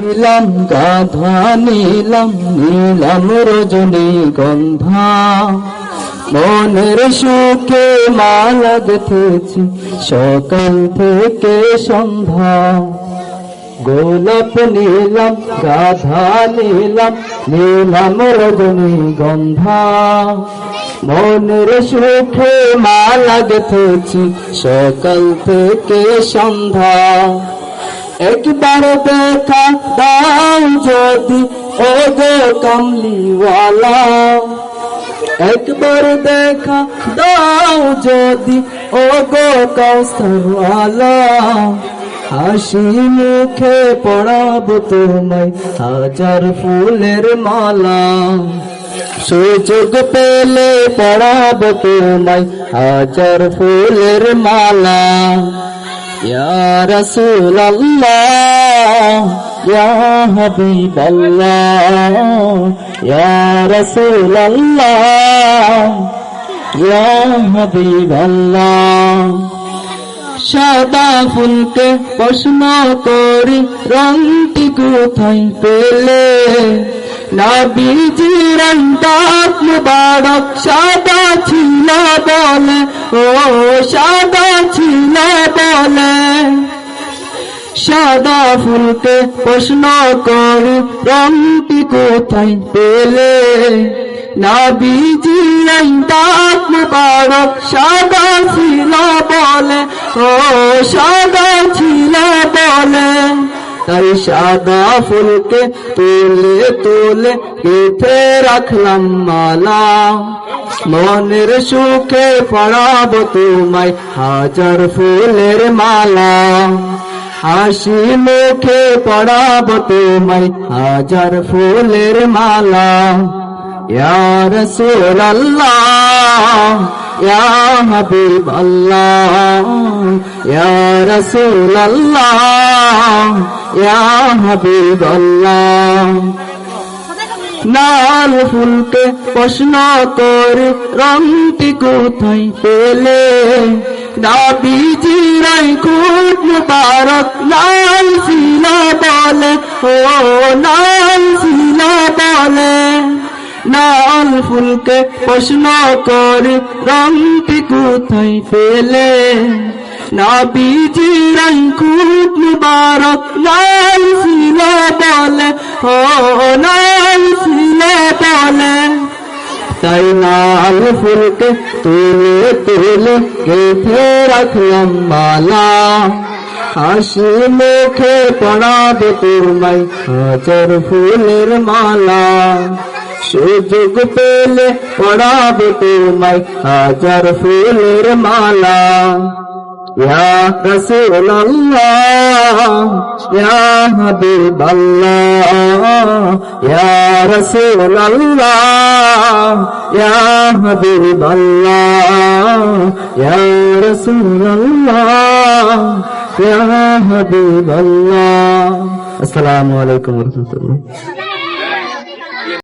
নীলাম গাধা, নীলাম নীলাম রজনী গন্ধা। মনের সুখে মালা গেথেছি সকাল থেকে সন্ধ্যা। গোলাপ নীলাম, গাধা নীলাম নীলাম রজনী গন্ধা। মনের সুখে মালা গেথেছি সকাল থেকে সন্ধ্যা। একবার দেখা দাও যদি ও গো কমলিওয়ালা। একবার দেখা দাও যদি ও গো হাসি মুখে পড়াবো তোমায় হাজার ফুলের মালা। সুযোগ পেলে পড়াবো তোমায় হাজার ফুলের মালা। يا رسول الله يا حبيب الله يا رسول الله يا حبيب الله সাদা ফুলকে প্রশ্ন করি রংটি কোথায় পেলে নাবিজির ডাক মুবারক সাদা ছিল বলে ও সাদা সাদা ফুলকে প্রশ্ন করি, রংটি কোথায় পেলে? নাবিজি ডাক মুবারক সাদা ছিল বলে, ও সাদা ছিল বলে। তাই সাদা ফুলকে তোলে, তুলে গেথে রাখলাম মালা। মনের সুখে পড়াব তোমায়, হাজার ফুলের মালা। হাসি মুখে পড়াব তোমায়, হাজার ফুলের মালা। ইয়ার সুরাল্লাহ ইয়া আল্লাহ ইয়া রাসূলুল্লাহ, ইয়া আল্লাহ নাল ফুলকে প্রশ্ন তোর, রংটি কোথায় পেলে? দাবি জিরাই খুলে মুবারক লাল সিলা বলে, ও লাল সিলা বলে। নাল ফুলকে প্রশ্ন করে, রংটি কোথায় পেলে? নাবিজি রাই খুব মুবারক, লাল সিলা বলে, ও লাল সিলা বলে। তাই লাল ফুলকে তুলে তুলে গেথে রাখলাম মালা। হাসি মুখে পড়াবে তোমায় হাজার ফুলের মালা। সুযোগ পেলে পড়াবে তোমায় হাজার ফুলের মালা। ইয়া রাসূলুল্লাহ, ইয়া হাবিবাল্লাহ, ইয়া রাসূলুল্লাহ, ইয়া হাবিবাল্লাহ, ইয়া রাসূলুল্লাহ। حبيب الله يا رسول الله يا حبيب الله السلام عليكم ورحمة الله